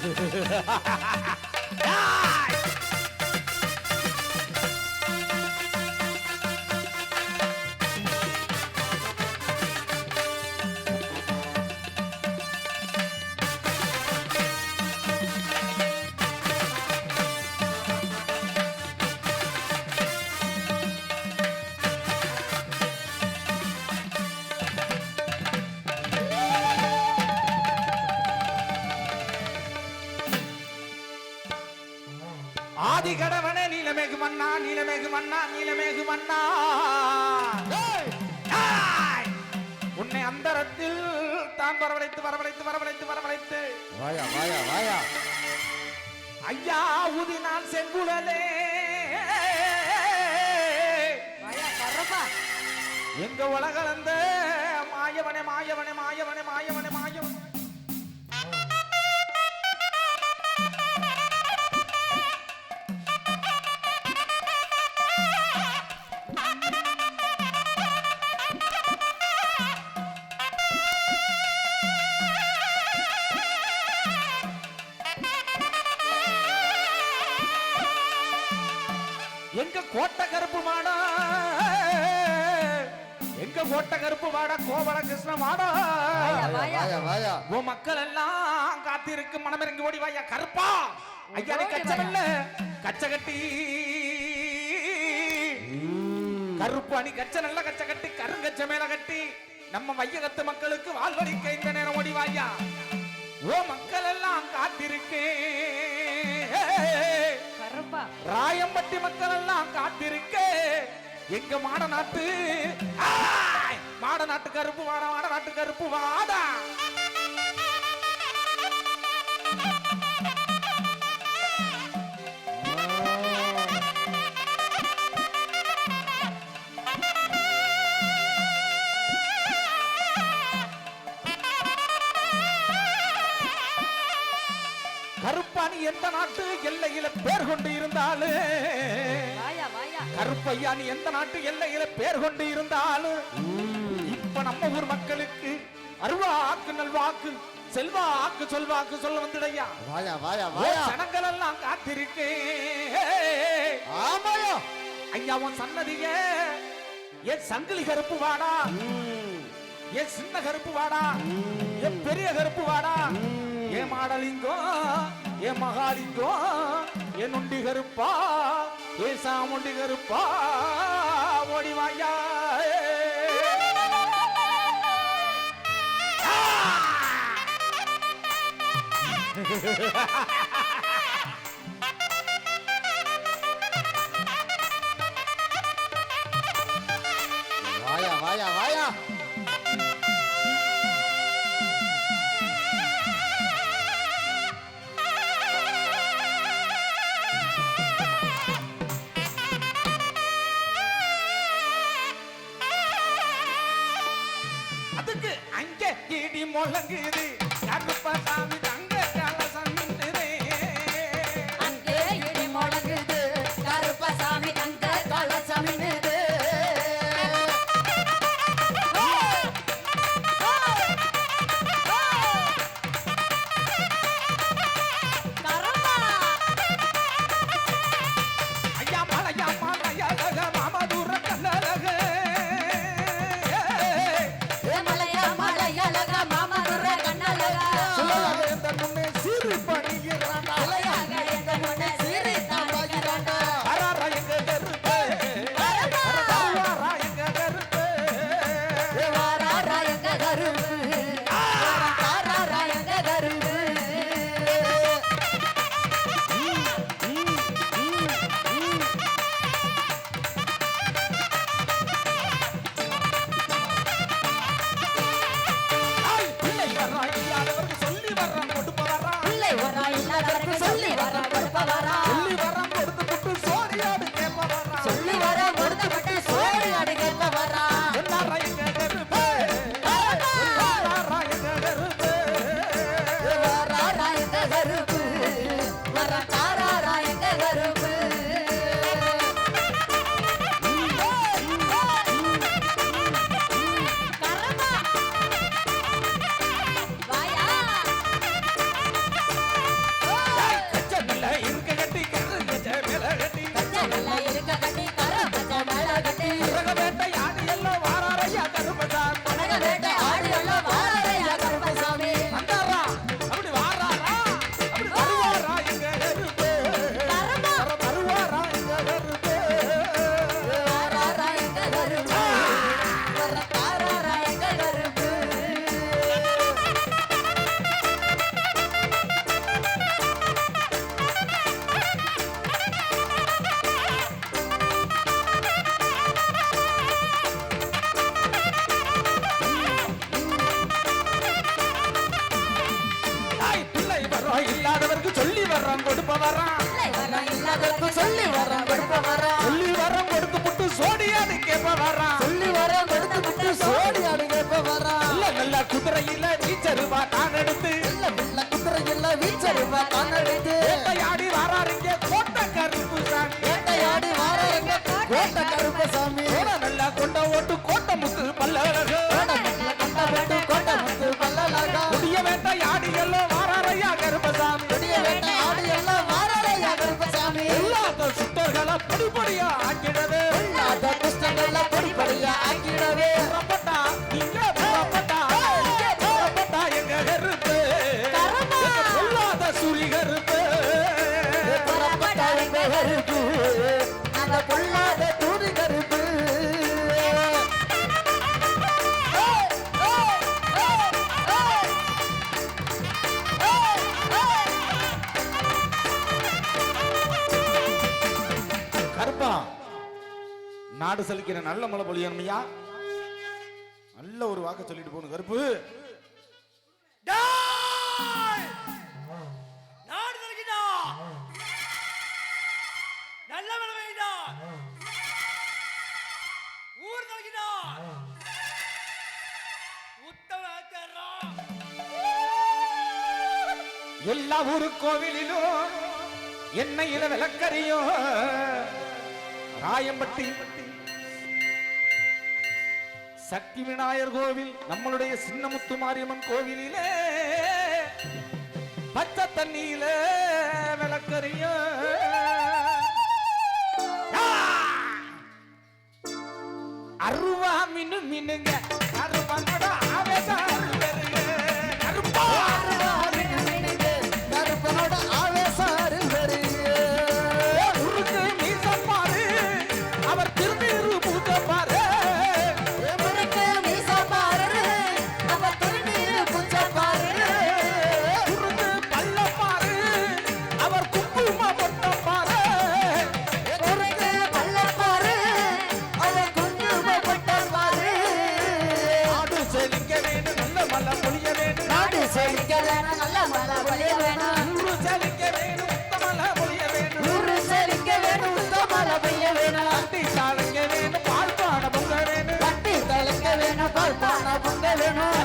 Ha ha ha ha! ஆதி கடவனே நீலமேகு மன்னா நீலமேகு மன்னா நீலமேகு மன்னா! உன்னை அந்தரத்தில் தான் வரவழைத்து வரவழைத்து வரவழைத்து வரவழைத்து. வாயா வாயா வாயா. ஐயா ஊதி நான் செங்குழலே வாயா கரப்பா எங்க உலகளந்த மாயவனே மாயவனே மாயவனே மாயவனே மாயவன் கோட்டை கருப்பு மாடா கோவல கிருஷ்ண வாயா உன் மக்கள் எல்லாம் காத்திருக்கு மனமிறங்கி ஓடி வாயா கருப்பா. ஐயா நீ கச்சமில்ல கச்ச கட்டி. கருப்பு அணி கச்ச நல்ல கச்ச கட்டி கருங்கச்ச மேல கட்டி. நம்ம வையகத்து மக்களுக்கு வாழ்வழிக்க இந்த நேரம் ஓடி வாயா. ஓ மக்கள் எல்லாம் காத்திருக்கு. கரப்பா. ராயம்பட்டி மக்கள் எல்லாம் காத்திருக்க. எங்க மாட நாட்டு! மாட நாட்டு கருப்பு வாடா மாட நாட்டு கருப்பு வாடா. கருப்பாணி எந்த நாட்டு எல்லையில பேர் கொண்டு இருந்தாலும் வாயா கருப்பையா நீ எந்த நாட்டு எல்லையில பேர் கொண்டு இருந்தாலும் நம்ம ஊர் மக்களுக்கு அருவாக்கு நல்வாக்கு செல்வாக்கு சொல்வாக்கு சொல்ல வந்துடையா? வாயா வாயா வாயா. சனங்கள் எல்லாம் காத்திருக்கு. ஆமாயா. ஐயா உன் சன்னதிய என் சங்கிலி கருப்பு வாடா. என் சின்ன கருப்பு வாடா. என் பெரிய கருப்பு வாடா. என் மாடலிங்கம் என் மகாலிங்கம் என் நொண்டி கருப்பா என் சாமுண்டி கருப்பா. ஓடி வாயா. வாயா வாயா வாயா. அதுக்கு அங்கே இடி முழங்குது. கருப்பசாமி தங்க வரம் இல்லாதற்கு சொல்லி வரம் கொடுப்ப வரம். சொல்லி வரம் கொடுத்து புட்டு சோடியான்னு கேப்ப வரான் சொல்லி வரம் கொடுத்து விட்டு சோடி அழுகப்ப வரம். நல்ல நல்ல குதிரையில நீச்சருவா நான் எடுத்து இல்ல பிள்ளை குதிரை இல்ல வீச்சருவா கண்ணெடுத்து வேட்டையாடி வராருங்க கோட்டை கருப்பு சாமி. வேட்டையாடி வார எங்க கோட்டை கருப்பசாமி கோட கருப்பசாமி எல்லாத்த சுத்தர்களை படிப்படியா ஆக்கிடவே இல்லாத குஷ்டங்கள பொடிப்படியா ஆக்கிடவே புறப்பட்டா? இங்க புறப்பட்டா? இங்க புறப்பட்டா? எங்க கருப்பு கருப்பா. எங்க பொல்லாத சுரி கருப்பு புறப்பட்ட எங்க கருப்பு அந்த பொல்லாத நாடு செழிக்கிற நல்ல மழை பொழியணுமையா? நல்ல ஒரு வாக்க சொல்லிட்டு போகணும் கருப்பு. எல்லா ஊரு கோவிலிலும் எண்ணெயில விளக்கறியும் ராயம்பட்டி சக்தி விநாயகர் கோவில் நம்மளுடைய சின்னமுத்து மாரியம்மன் கோவிலிலே. பச்சை தண்ணியில விளக்கறியும் அருவா மின்னு மின்னுங்க கருப்பனோட ஆவேசம். Alemán.